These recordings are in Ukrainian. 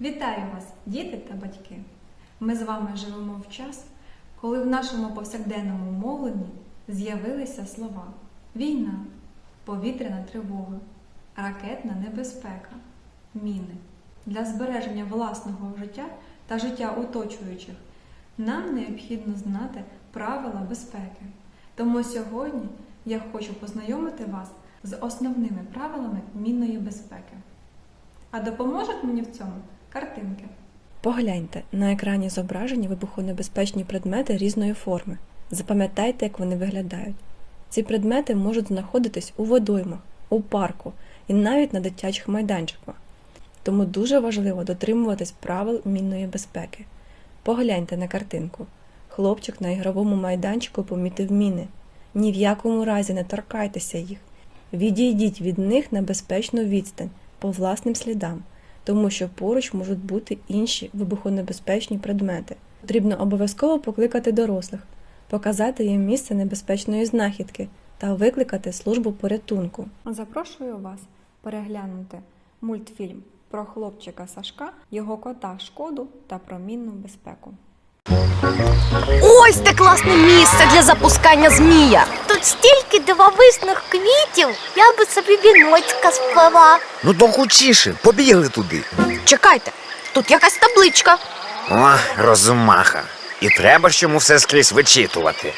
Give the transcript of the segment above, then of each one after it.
Вітаю вас, діти та батьки! Ми з вами живемо в час, коли в нашому повсякденному мовленні з'явилися слова війна, повітряна тривога, ракетна небезпека, міни. Для збереження власного життя та життя оточуючих нам необхідно знати правила безпеки. Тому сьогодні я хочу познайомити вас з основними правилами мінної безпеки. А допоможуть мені в цьому картинки. Погляньте, на екрані зображені вибухонебезпечні предмети різної форми. Запам'ятайте, як вони виглядають. Ці предмети можуть знаходитись у водоймах, у парку і навіть на дитячих майданчиках. Тому дуже важливо дотримуватись правил мінної безпеки. Погляньте на картинку. Хлопчик на ігровому майданчику помітив міни. Ні в якому разі не торкайтеся їх. Відійдіть від них на безпечну відстань по власним слідам, тому що поруч можуть бути інші вибухонебезпечні предмети. Потрібно обов'язково покликати дорослих, показати їм місце небезпечної знахідки та викликати службу порятунку. Запрошую вас переглянути мультфільм про хлопчика Сашка, його кота Шкоду та про мінну безпеку. Ось те класне місце для запускання змія. Тут стільки дивовижних квітів, я би собі віночка сплела. Ну то хочіше, побігли туди. Чекайте, тут якась табличка. О, розумаха. І треба ж йому все скрізь вичитувати.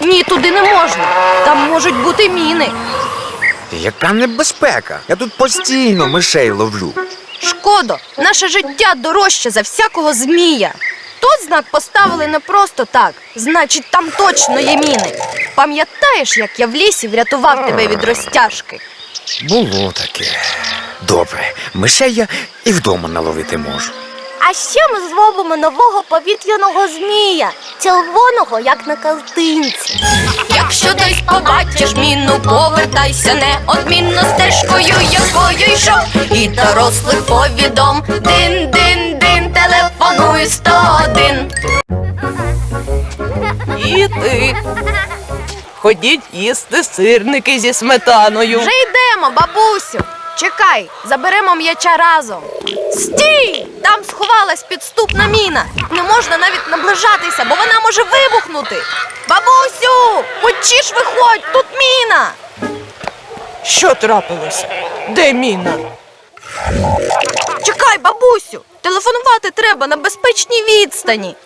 Ні, туди не можна. Там можуть бути міни. Яка небезпека? Я тут постійно мишей ловлю. Шкодо, наше життя дорожче за всякого змія. Тут знак поставили не просто так, значить, там точно є міни. Пам'ятаєш, як я в лісі врятував тебе від розтяжки? Було таке. Добре, мишей я і вдома наловити можу. А ще ми зробимо нового повітряного змія, червоного, як на картинці. Якщо десь побачиш міну, повертайся неодмінно стежкою, якою йшов, і дорослих повідом. Дин, дин, дин, телефонуй 101. Діти, ходіть їсти сирники зі сметаною. Вже йдемо, бабусю. Чекай, заберемо м'яча разом. Стій! Там сховалась підступна міна. Не можна навіть наближатися, бо вона може вибухнути. Бабусю, хочеш виходь, тут міна. Що трапилося? Де міна? Чекай, бабусю, телефонувати треба на безпечній відстані.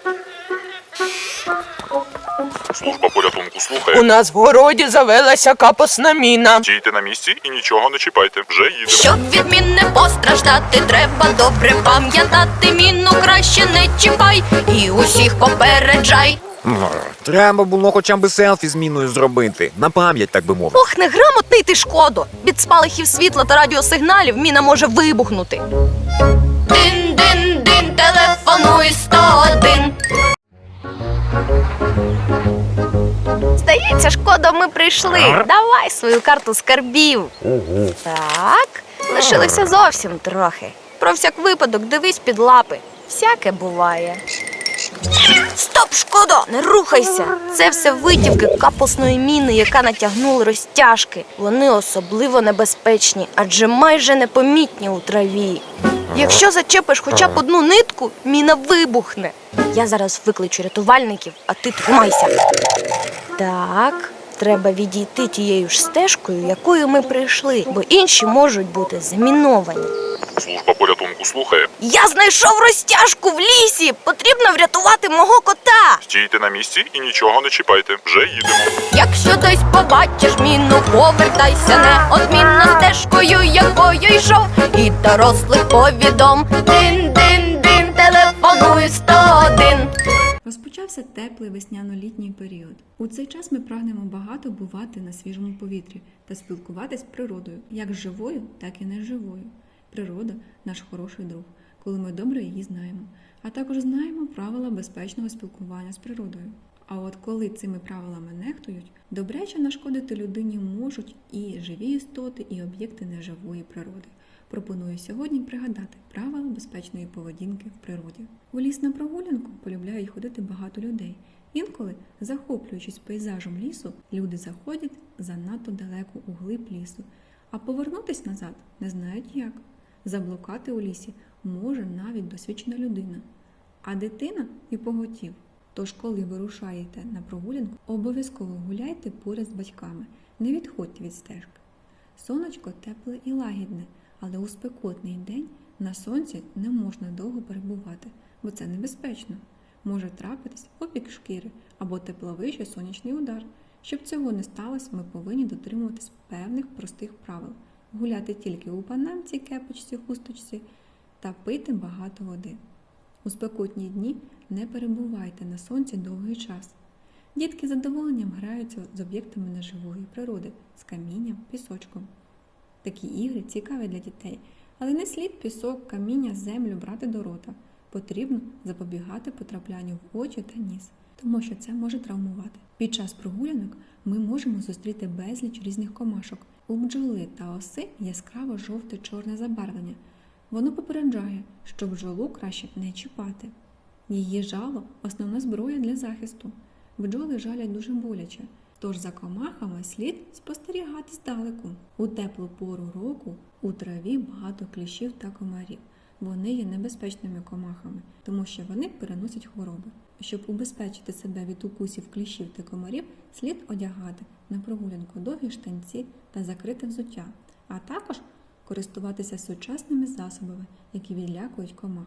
Служба порятунку У нас в городі завелася капосна міна. Стійте на місці і нічого не чіпайте. Вже їдемо. Щоб від мін не постраждати, треба добре пам'ятати. Міну краще не чіпай і усіх попереджай. Треба було хоча б селфі з міною зробити. На пам'ять, так би мовити. Ох, неграмотний ти шкодо! Від спалахів світла та радіосигналів міна може вибухнути. Дин, дин, дин, телефонуй 101. Здається, шкода, ми прийшли. Давай свою карту скарбів. Так, лишилося зовсім трохи. Про всяк випадок дивись під лапи. Всяке буває. Стоп, шкода, не рухайся. Це все витівки капусної міни, яка натягнула розтяжки. Вони особливо небезпечні, адже майже непомітні у траві. Якщо зачепиш хоча б одну нитку, міна вибухне. Я зараз викличу рятувальників, а ти тримайся. Так, треба відійти тією ж стежкою, якою ми прийшли, бо інші можуть бути заміновані. Служба порятунку слухає. Я знайшов розтяжку в лісі. Потрібно врятувати мого кота. Стійте на місці і нічого не чіпайте. Вже їдемо. Якщо десь побачиш міну, повертайся неодмінно стежкою, якою йшов, і дорослих повідом. Дин, дин, дин, телефонуй 101. Розпочався теплий весняно-літній період. У цей час ми прагнемо багато бувати на свіжому повітрі та спілкуватись з природою, як живою, так і неживою. Природа наш хороший друг, коли ми добре її знаємо, а також знаємо правила безпечного спілкування з природою. А от коли цими правилами нехтують, добряче нашкодити людині можуть і живі істоти, і об'єкти неживої природи. Пропоную сьогодні пригадати правила безпечної поведінки в природі. У ліс на прогулянку полюбляють ходити багато людей. Інколи, захоплюючись пейзажем лісу, люди заходять занадто далеко у глиб лісу, а повернутись назад не знають як. Заблукати у лісі може навіть досвідчена людина, а дитина і поготів. Тож, коли ви рушаєте на прогулянку, обов'язково гуляйте поряд з батьками, не відходьте від стежки. Сонечко тепле і лагідне, але у спекотний день на сонці не можна довго перебувати, бо це небезпечно. Може трапитись опік шкіри або тепловий чи сонячний удар. Щоб цього не сталося, ми повинні дотримуватись певних простих правил: гуляти тільки у панамці, кепочці, хусточці та пити багато води. У спекотні дні не перебувайте на сонці довгий час. Дітки з задоволенням граються з об'єктами неживої природи, з камінням, пісочком. Такі ігри цікаві для дітей, але не слід пісок, каміння, землю брати до рота. Потрібно запобігати потраплянню в очі та ніс, тому що це може травмувати. Під час прогулянок ми можемо зустріти безліч різних комашок. У бджоли та оси яскраво жовте чорне забарвлення. Воно попереджає, що бджолу краще не чіпати. Її жало основна зброя для захисту. Бджоли жалять дуже боляче, тож за комахами слід спостерігати здалеку. У теплу пору року у траві багато кліщів та комарів. Вони є небезпечними комахами, тому що вони переносять хвороби. Щоб убезпечити себе від укусів кліщів та комарів, слід одягати на прогулянку довгі штанці та закрите взуття, а також користуватися сучасними засобами, які відлякують комах.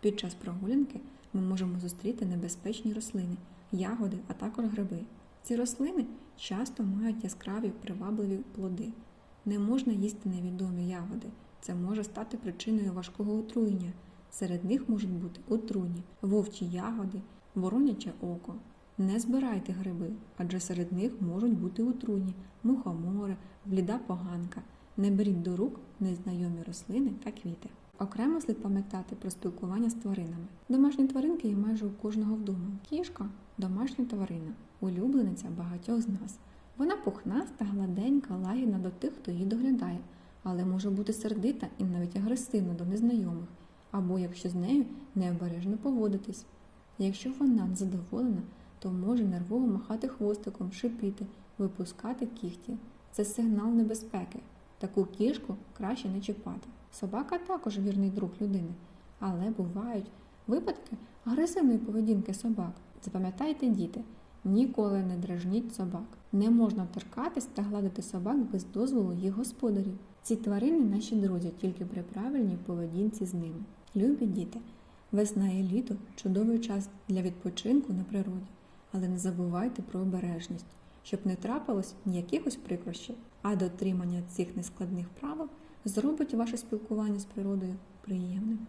Під час прогулянки ми можемо зустріти небезпечні рослини, ягоди, а також гриби. Ці рослини часто мають яскраві привабливі плоди. Не можна їсти невідомі ягоди. Це може стати причиною важкого отруєння. Серед них можуть бути отруйні, вовчі ягоди, вороняче око. Не збирайте гриби, адже серед них можуть бути отруйні, мухомори, бліда поганка. Не беріть до рук незнайомі рослини та квіти. Окремо слід пам'ятати про спілкування з тваринами. Домашні тваринки є майже у кожного вдома. Кішка домашня тварина, улюблениця багатьох з нас. Вона пухнаста, гладенька, лагідна до тих, хто її доглядає, але може бути сердита і навіть агресивна до незнайомих, або якщо з нею необережно поводитись. Якщо вона незадоволена, то може нервово махати хвостиком, шипіти, випускати кігті. Це сигнал небезпеки. Таку кішку краще не чіпати. Собака також вірний друг людини, але бувають випадки агресивної поведінки собак. Запам'ятайте, діти, ніколи не дражніть собак. Не можна торкатись та гладити собак без дозволу їх господарів. Ці тварини наші друзі тільки при правильній поведінці з ними. Любі діти, весна і літо чудовий час для відпочинку на природі, але не забувайте про обережність, щоб не трапилось ніякихось прикрощів, а дотримання цих нескладних правил зробить ваше спілкування з природою приємним.